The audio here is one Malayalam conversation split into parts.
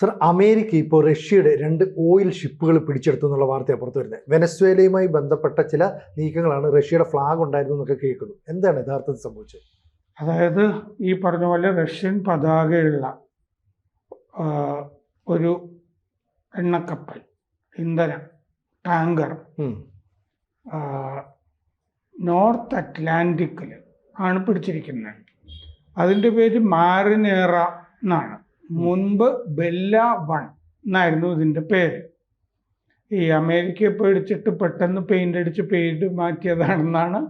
സർ അമേരിക്ക ഇപ്പോൾ റഷ്യയുടെ രണ്ട് ഓയിൽ ഷിപ്പുകൾ പിടിച്ചെടുത്തു എന്നുള്ള വാർത്തയാണ് പുറത്തു വരുന്നത്. വെനസ്വേലയുമായി ബന്ധപ്പെട്ട ചില നീക്കങ്ങളാണ് റഷ്യയുടെ ഫ്ലാഗ് ഉണ്ടായിരുന്നു എന്നൊക്കെ കേൾക്കുന്നു. എന്താണ് യഥാർത്ഥത്തിൽ സംഭവിച്ചത്? അതായത് ഈ പറഞ്ഞ പോലെ റഷ്യൻ പതാകയുള്ള ഒരു എണ്ണക്കപ്പൽ ഇന്ധനം ടാങ്കർ നോർത്ത് അറ്റ്ലാന്റിക്കിൽ ആണ് പിടിച്ചിരിക്കുന്നത്. അതിന്റെ പേര് മാറിനേറ എന്നാണ്. മുൻപ് ബെല്ല വൺ എന്നായിരുന്നു ഇതിന്റെ പേര്. ഈ അമേരിക്കയെ പേടിച്ചിട്ട് പെട്ടെന്ന് പെയിന്റ് അടിച്ച് പേര് മാറ്റിയതാണെന്നാണ്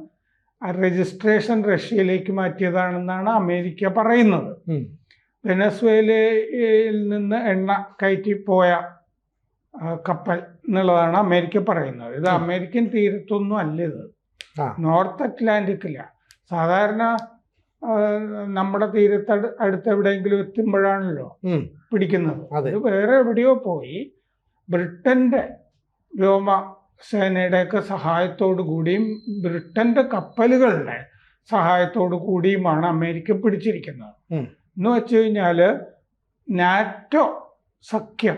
ആ രജിസ്ട്രേഷൻ റഷ്യയിലേക്ക് മാറ്റിയതാണെന്നാണ് അമേരിക്ക പറയുന്നത്. വെനസ്വേലയിൽ നിന്ന് എണ്ണ കയറ്റി പോയ കപ്പൽ എന്നുള്ളതാണ് അമേരിക്ക പറയുന്നത്. ഇത് അമേരിക്കൻ തീരത്തൊന്നും അല്ല ഇത്. നോർത്ത് അറ്റ്ലാന്റിക്കിലാണ് സാധാരണ നമ്മുടെ തീരത്ത് അടു- അടുത്ത് എവിടെയെങ്കിലും എത്തുമ്പോഴാണല്ലോ. പിടിക്കുന്നത്. അത്. വേറെ എവിടെയോ പോയി ബ്രിട്ടന്റെ വ്യോമ സേനയുടെയൊക്കെ സഹായത്തോടു കൂടിയും ബ്രിട്ടന്റെ കപ്പലുകളുടെ സഹായത്തോടു കൂടിയുമാണ് അമേരിക്ക പിടിച്ചിരിക്കുന്നത്. എന്ന് വെച്ച് കഴിഞ്ഞാൽ നാറ്റോ സഖ്യം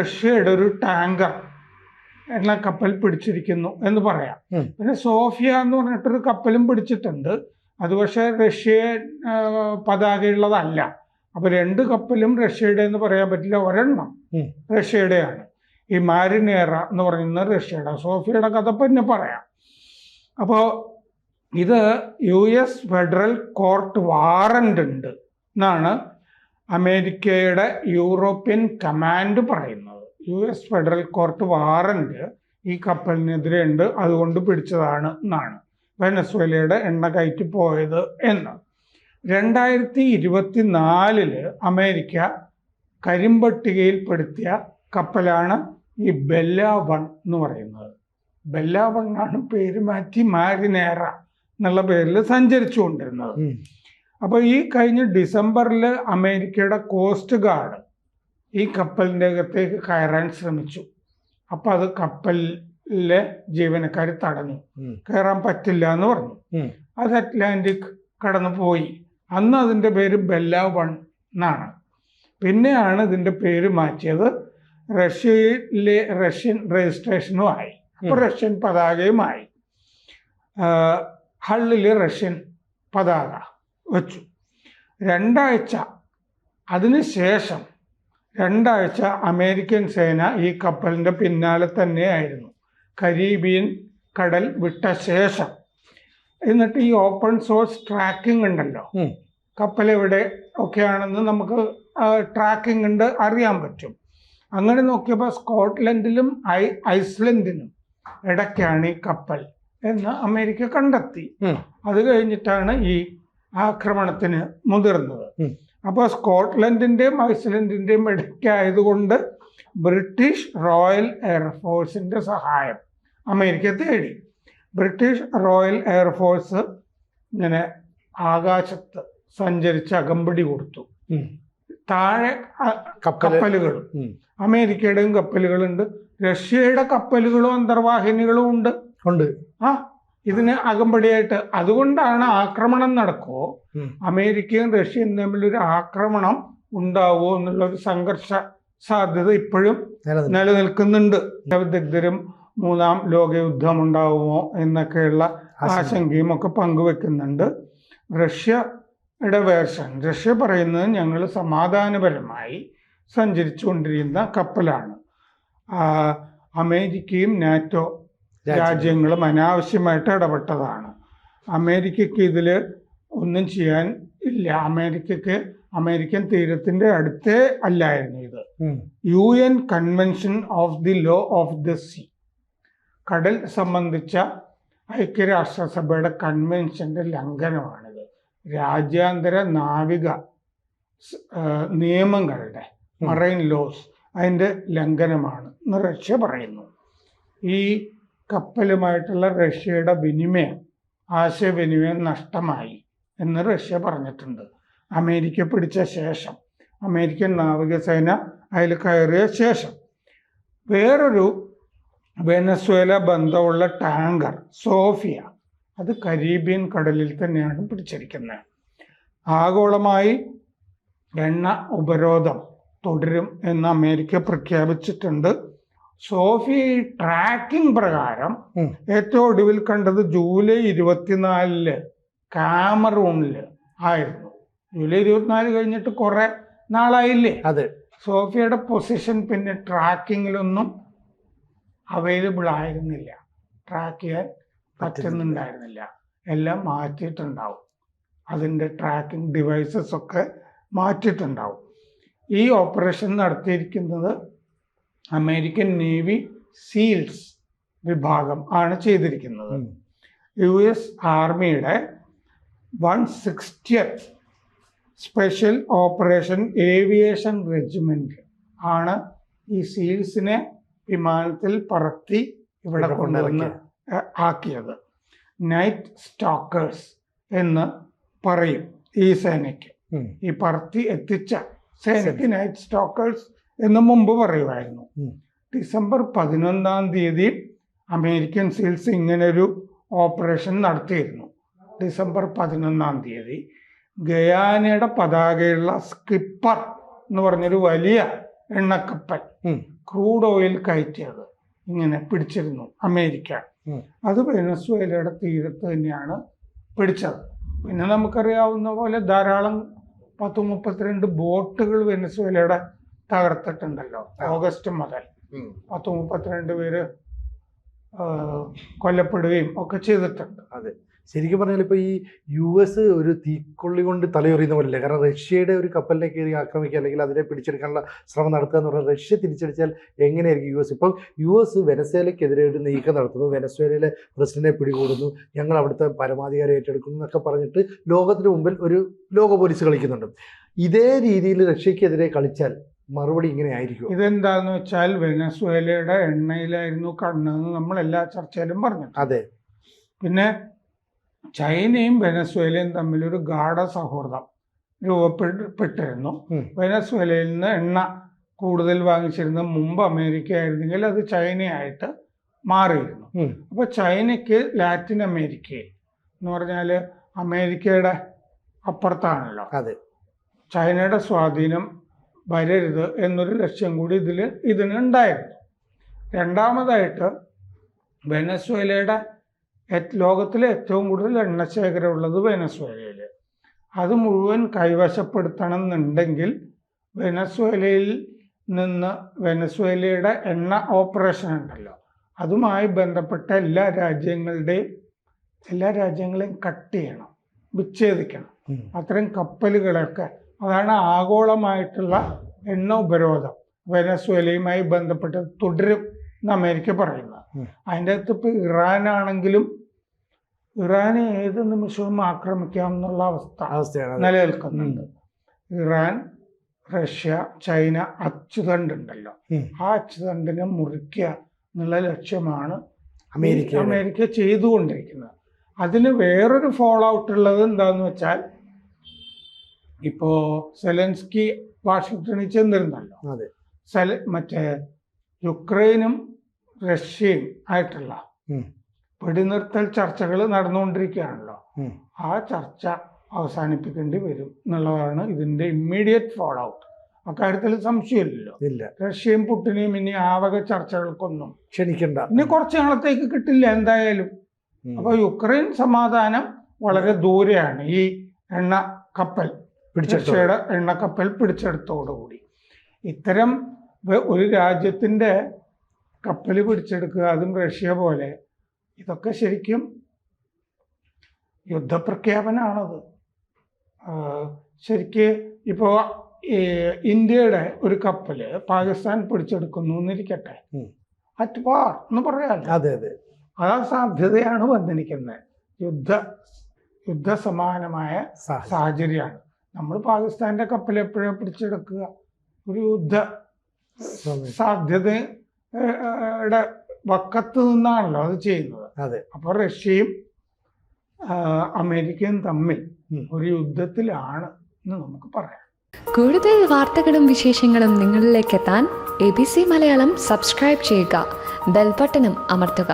റഷ്യയുടെ ഒരു ടാങ്കർ എണ്ണ കപ്പൽ പിടിച്ചിരിക്കുന്നു എന്ന് പറയാം. പിന്നെ സോഫിയ എന്ന് പറഞ്ഞിട്ടൊരു കപ്പലും പിടിച്ചിട്ടുണ്ട്. അത് പക്ഷേ റഷ്യ പതാകയുള്ളതല്ല. അപ്പൊ രണ്ട് കപ്പലും റഷ്യയുടെ എന്ന് പറയാൻ പറ്റില്ല ഒരെണ്ണം. റഷ്യയുടെയാണ്. ഈ മാരിനേറ എന്ന് പറയുന്ന റഷ്യയുടെ സോഫിയയുടെ കഥ പിന്നെ പറയാം. അപ്പോൾ ഇത് U S federal court warrant ഉണ്ട് എന്നാണ് അമേരിക്കയുടെ യൂറോപ്യൻ കമാൻഡ് പറയുന്നത്. U S federal court warrant ഈ കപ്പലിനെതിരെ ഉണ്ട് അതുകൊണ്ട് പിടിച്ചതാണ് എന്നാണ്. വെനസ്വേലയുടെ എണ്ണ കയറ്റി പോയത് എന്ന്. രണ്ടായിരത്തി ഇരുപത്തി നാലിൽ അമേരിക്ക കരിമ്പട്ടികയിൽപ്പെടുത്തിയ കപ്പലാണ് ഈ ബെല്ല വൺ എന്ന് പറയുന്നത്. ബെല്ല വൺ ആണ് പേര് മാറ്റി മാരിനേറ എന്നുള്ള പേരിൽ സഞ്ചരിച്ചുകൊണ്ടിരുന്നത് കൊണ്ടിരുന്നത്. അപ്പോൾ ഈ കഴിഞ്ഞ ഡിസംബറിൽ അമേരിക്കയുടെ കോസ്റ്റ് ഗാർഡ് ഈ കപ്പലിന്റെ അകത്തേക്ക് കയറാൻ ശ്രമിച്ചു. അപ്പോൾ അത് കപ്പലിലെ ജീവനക്കാർ തടഞ്ഞു. കയറാൻ പറ്റില്ല എന്ന് പറഞ്ഞു. അത് അറ്റ്ലാന്റിക് കടന്നു പോയി. അന്ന് അതിന്റെ പേര് ബെല്ല വൺ എന്നാണ്. പിന്നെയാണ് ഇതിന്റെ പേര് മാറ്റിയത്. റഷ്യയിലെ റഷ്യൻ രജിസ്ട്രേഷനുമായി അപ്പോൾ ഉം. റഷ്യൻ പതാകയുമായി ഹള്ളിൽ റഷ്യൻ പതാക വെച്ചു. രണ്ടാഴ്ച അതിനുശേഷം രണ്ടാഴ്ച അമേരിക്കൻ സേന ഈ കപ്പലിന്റെ പിന്നാലെ തന്നെയായിരുന്നു. കരീബിയൻ കടൽ വിട്ട ശേഷം. എന്നിട്ട് ഈ ഓപ്പൺ സോഴ്സ് ട്രാക്കിംഗ് ഉണ്ടല്ലോ. കപ്പൽ എവിടെ ഒക്കെയാണെന്ന് നമുക്ക് ട്രാക്കിംഗ് ഉണ്ട് അറിയാൻ പറ്റും. അങ്ങനെ നോക്കിയപ്പോൾ സ്കോട്ട്ലൻഡിലും ഐ ഐസ്ലൻഡിനും ഇടയ്ക്കാണ് ഈ കപ്പൽ എന്ന് അമേരിക്ക കണ്ടെത്തി. അത് കഴിഞ്ഞിട്ടാണ് ഈ ആക്രമണത്തിന് മുതിർന്നത്. അപ്പോൾ സ്കോട്ട്ലൻഡിന്റെയും ഐസ്ലൻഡിന്റെയും ഇടയ്ക്കായതുകൊണ്ട് ബ്രിട്ടീഷ് റോയൽ എയർഫോഴ്സിന്റെ സഹായം അമേരിക്ക തേടി. ബ്രിട്ടീഷ് റോയൽ എയർഫോഴ്സ് ഇങ്ങനെ ആകാശത്ത് സഞ്ചരിച്ച് അകമ്പടി കൊടുത്തു. താഴെ കപ്പലുകളും അമേരിക്കയുടെയും കപ്പലുകളുണ്ട്. റഷ്യയുടെ കപ്പലുകളും അന്തർവാഹിനികളും ഉണ്ട്. ഉണ്ട്. ആ ഇതിന് അകമ്പടിയായിട്ട് അതുകൊണ്ടാണ് ആക്രമണം നടക്കുമോ അമേരിക്കയും റഷ്യയും തമ്മിലൊരു ആക്രമണം ഉണ്ടാവുമോ എന്നുള്ള ഒരു സംഘർഷ സാധ്യത ഇപ്പോഴും നിലനിൽക്കുന്നുണ്ട്. വിദഗ്ധരും മൂന്നാം ലോകയുദ്ധം ഉണ്ടാവുമോ എന്നൊക്കെയുള്ള ആശങ്ക. ആശങ്കയും ഒക്കെ പങ്കുവെക്കുന്നുണ്ട്. റഷ്യയുടെ വേർഷൻ റഷ്യ പറയുന്നത് ഞങ്ങൾ സമാധാനപരമായി സഞ്ചരിച്ചുകൊണ്ടിരിക്കുന്ന കപ്പലാണ്. അമേരിക്കയും നാറ്റോ രാജ്യങ്ങളും അനാവശ്യമായിട്ട് ഇടപെട്ടതാണ്. അമേരിക്കയ്ക്ക് ഇതിൽ ഒന്നും ചെയ്യാൻ ഇല്ല. അമേരിക്കയ്ക്ക് അമേരിക്കൻ തീരത്തിന്റെ അടുത്തേ അല്ലായിരുന്നു ഇത്. U N convention of the law of the sea. കടൽ സംബന്ധിച്ച ഐക്യരാഷ്ട്രസഭയുടെ കൺവെൻഷന്റെ ലംഘനമാണിത്. രാജ്യാന്തര നാവിക നിയമങ്ങളുടെ മറൈൻ ലോസ് അതിന്റെ ലംഘനമാണ് എന്ന് റഷ്യ പറയുന്നു. ഈ കപ്പലുമായിട്ടുള്ള റഷ്യയുടെ വിനിമയം ആശയവിനിമയം നഷ്ടമായി എന്ന് റഷ്യ പറഞ്ഞിട്ടുണ്ട്. അമേരിക്ക പിടിച്ച ശേഷം അമേരിക്കൻ നാവികസേന അതിൽ കയറിയ ശേഷം വേറൊരു വെനസ്വേല ബന്ധമുള്ള ടാങ്കർ സോഫിയ അത് കരീബിയൻ കടലിൽ തന്നെയാണ് പിടിച്ചിരിക്കുന്നത്. ആഗോളമായി എണ്ണ ഉപരോധം തുടരും എന്ന് അമേരിക്ക പ്രഖ്യാപിച്ചിട്ടുണ്ട്. സോഫി ട്രാക്കിംഗ് പ്രകാരം. ഏറ്റവും ഒടുവിൽ കണ്ടത് ജൂലൈ ഇരുപത്തിനാലിൽ കാമറൂണിൽ ആയിരുന്നു. ജൂലൈ ഇരുപത്തിനാല് കഴിഞ്ഞിട്ട് കുറെ നാളായില്ലേ? അത്. സോഫിയയുടെ പൊസിഷൻ പിന്നെ ട്രാക്കിങ്ങിലൊന്നും അവൈലബിൾ ആയിരുന്നില്ല. ട്രാക്ക് ചെയ്യാൻ പറ്റുന്നുണ്ടായിരുന്നില്ല. എല്ലാം മാറ്റിയിട്ടുണ്ടാവും. അതിന്റെ ട്രാക്കിംഗ് ഡിവൈസസ് ഒക്കെ മാറ്റിയിട്ടുണ്ടാവും. ഈ ഓപ്പറേഷൻ നടത്തിയിരിക്കുന്നത് അമേരിക്കൻ നേവി സീൽസ് വിഭാഗം ആണ് ചെയ്തിരിക്കുന്നത്. യു എസ് ആർമിയുടെ one sixtieth special operation aviation regiment ആണ് ഈ സീൽസിനെ വിമാനത്തിൽ പറത്തി ഇവിടെ കൊണ്ടുവന്ന് ആക്കിയത്. നൈറ്റ് സ്റ്റോക്കേഴ്സ് എന്ന് പറയും ഈ സേനയ്ക്ക്. ഈ പറത്തി എത്തിച്ച സേനയ്ക്ക് നൈറ്റ് സ്റ്റോക്കേഴ്സ് എന്ന് മുമ്പ് പറയുമായിരുന്നു. ഡിസംബർ പതിനൊന്നാം തീയതി അമേരിക്കൻ സീൽസ് ഇങ്ങനൊരു ഓപ്പറേഷൻ നടത്തിയിരുന്നു. ഡിസംബർ പതിനൊന്നാം തീയതി. ഗയാനയുടെ പതാകയുള്ള സ്കിപ്പർ എന്ന് പറഞ്ഞൊരു വലിയ എണ്ണക്കപ്പൽ. ക്രൂഡ് ഓയിൽ കയറ്റിയത്. ഇങ്ങനെ പിടിച്ചിരുന്നു അമേരിക്ക. അത് വെനസ്വേലയുടെ തീരത്ത് തന്നെയാണ് പിടിച്ചത്. പിന്നെ നമുക്കറിയാവുന്ന പോലെ ധാരാളം പത്ത് മുപ്പത്തിരണ്ട് ബോട്ടുകൾ വെനസ്വേലയുടെ തകർത്തിട്ടുണ്ടല്ലോ ഓഗസ്റ്റ് മുതൽ. പത്ത് മുപ്പത്തിരണ്ട് പേര് കൊല്ലപ്പെടുകയും ഒക്കെ ചെയ്തിട്ടുണ്ട്. അതെ. ശരിക്കും പറഞ്ഞാൽ ഇപ്പോൾ ഈ യു എസ് ഒരു തീക്കൊള്ളി കൊണ്ട് തലയൊറിയുന്ന പോലെയല്ലേ? കാരണം റഷ്യയുടെ ഒരു കപ്പലിനെ കയറി ആക്രമിക്കുക അല്ലെങ്കിൽ അതിനെ പിടിച്ചെടുക്കാനുള്ള ശ്രമം നടത്തുക എന്ന് പറഞ്ഞാൽ റഷ്യ തിരിച്ചടിച്ചാൽ എങ്ങനെയായിരിക്കും യു എസ്? ഇപ്പം യു എസ് വെനസ്വേലയ്ക്കെതിരെ ഒരു നീക്കം നടത്തുന്നു. വെനസ്വേലയിലെ പ്രസിഡന്റിനെ പിടികൂടുന്നു. ഞങ്ങൾ അവിടുത്തെ പരമാധികാരം ഏറ്റെടുക്കുന്നു എന്നൊക്കെ പറഞ്ഞിട്ട് ലോകത്തിന് മുമ്പിൽ ഒരു ലോക പോലീസ് കളിക്കുന്നുണ്ട്. ഇതേ രീതിയിൽ റഷ്യക്കെതിരെ കളിച്ചാൽ മറുപടി ഇങ്ങനെ ആയിരിക്കും ഇതെന്താന്ന് വെച്ചാൽ വെനസ്വേലയുടെ എണ്ണയിലായിരുന്നു കണ്ണെന്ന് നമ്മൾ എല്ലാ ചർച്ചയിലും പറഞ്ഞു അതെ. പിന്നെ ചൈനയും വെനസ്വേലയും തമ്മിലൊരു ഗാഢ സൗഹൃദം രൂപപ്പെട്ടിരുന്നു. വെനസ്വേലയിൽ നിന്ന് എണ്ണ കൂടുതൽ വാങ്ങിച്ചിരുന്ന മുമ്പ് അമേരിക്ക ആയിരുന്നെങ്കിൽ അത് ചൈനയായിട്ട് മാറിയിരുന്നു. അപ്പോൾ ചൈനയ്ക്ക് ലാറ്റിൻ അമേരിക്കയിൽ എന്ന് പറഞ്ഞാൽ അമേരിക്കയുടെ അപ്പുറത്താണല്ലോ. അതെ. ചൈനയുടെ സ്വാധീനം വരരുത് എന്നൊരു ലക്ഷ്യം കൂടി ഇതിൽ ഇതിനുണ്ടായിരുന്നു. രണ്ടാമതായിട്ട് വെനസ്വേലയുടെ ലോകത്തിലെ ഏറ്റവും കൂടുതൽ എണ്ണശേഖരമുള്ളത് വെനസ്വേലയിൽ അത് മുഴുവൻ കൈവശപ്പെടുത്തണം എന്നുണ്ടെങ്കിൽ വെനസ്വേലയിൽ നിന്ന് വെനസ്വേലയുടെ എണ്ണ ഓപ്പറേഷൻ ഉണ്ടല്ലോ. അതുമായി ബന്ധപ്പെട്ട എല്ലാ രാജ്യങ്ങളുടെയും എല്ലാ രാജ്യങ്ങളെയും കട്ട് ചെയ്യണം വിച്ഛേദിക്കണം. അത്തരം കപ്പലുകളൊക്കെ. അതാണ് ആഗോളമായിട്ടുള്ള എണ്ണ ഉപരോധം. വെനസ്വേലയുമായി ബന്ധപ്പെട്ട് തുടരും എന്ന് അമേരിക്ക പറയുന്നത്. അതിന്റെ അകത്ത് ഇപ്പോൾ ഇറാനാണെങ്കിലും ഇറാനെ ഏത് നിമിഷവും ആക്രമിക്കാം എന്നുള്ള അവസ്ഥ. നിലനിൽക്കുന്നുണ്ട്. ഇറാൻ റഷ്യ ചൈന അച്ചുതണ്ടുണ്ടല്ലോ. ആ അച്ചുതണ്ടിനെ മുറിക്കുക എന്നുള്ള ലക്ഷ്യമാണ് അമേരിക്ക. അമേരിക്ക ചെയ്തുകൊണ്ടിരിക്കുന്നത്. അതിന് വേറൊരു ഫോൾ ഔട്ട് ഉള്ളത് എന്താന്ന് വെച്ചാൽ ഇപ്പോ സെലൻസ്കി വാഷിങ്ടണിൽ ചെന്നിരുന്നല്ലോ. മറ്റേ യുക്രൈനും റഷ്യയും ആയിട്ടുള്ള. വെടിനിർത്തൽ ചർച്ചകൾ നടന്നുകൊണ്ടിരിക്കുകയാണല്ലോ. ആ ചർച്ച അവസാനിപ്പിക്കേണ്ടി വരും എന്നുള്ളതാണ് ഇതിന്റെ ഇമ്മീഡിയറ്റ് ഫോളോ ഔട്ട് അക്കാര്യത്തിൽ സംശയമില്ലല്ലോ. ഇല്ല. റഷ്യയും പുട്ടിനെയും ഇനി ആവക ചർച്ചകൾക്കൊന്നും. ക്ഷണിക്കണ്ട. ഇനി കുറച്ച് നാളത്തേക്ക് കിട്ടില്ല എന്തായാലും. അപ്പൊ യുക്രൈൻ സമാധാനം വളരെ ദൂരെയാണ് ഈ എണ്ണ കപ്പൽ റഷ്യയുടെ എണ്ണ കപ്പൽ പിടിച്ചെടുത്തോടുകൂടി. ഇത്തരം ഒരു രാജ്യത്തിന്റെ കപ്പൽ പിടിച്ചെടുക്കുക അതും റഷ്യ പോലെ ഇതൊക്കെ ശരിക്കും യുദ്ധപ്രഖ്യാപനമാണത്. ശരിക്ക് ഇപ്പോൾ ഇന്ത്യയുടെ ഒരു കപ്പൽ പാകിസ്ഥാൻ പിടിച്ചെടുക്കുന്നു എന്നിരിക്കട്ടെ. അറ്റ് പാർ എന്ന് പറയാമല്ലോ അതെ അതെ. ആ സാധ്യതയാണ് വന്നിരിക്കുന്നത്. യുദ്ധ യുദ്ധസമാനമായ സാഹചര്യം. സാഹചര്യമാണ്. നമ്മൾ പാകിസ്ഥാന്റെ കപ്പൽ എപ്പോഴും പിടിച്ചെടുക്കുക? ഒരു യുദ്ധ സാധ്യത സാധ്യതയുടെ വക്കത്ത് നിന്നാണല്ലോ അത് ചെയ്യുന്നത്. അതെ. അപ്പോൾ റഷ്യയും അമേരിക്കയും തമ്മിൽ ഒരു യുദ്ധത്തിലാണ് എന്ന് നമുക്ക് പറയാം. കൂടുതൽ വാർത്തകളും വിശേഷങ്ങളും നിങ്ങളിലേക്ക് എത്താൻ A B C Malayalam subscribe ചെയ്യുക ബെൽബട്ടനും അമർത്തുക.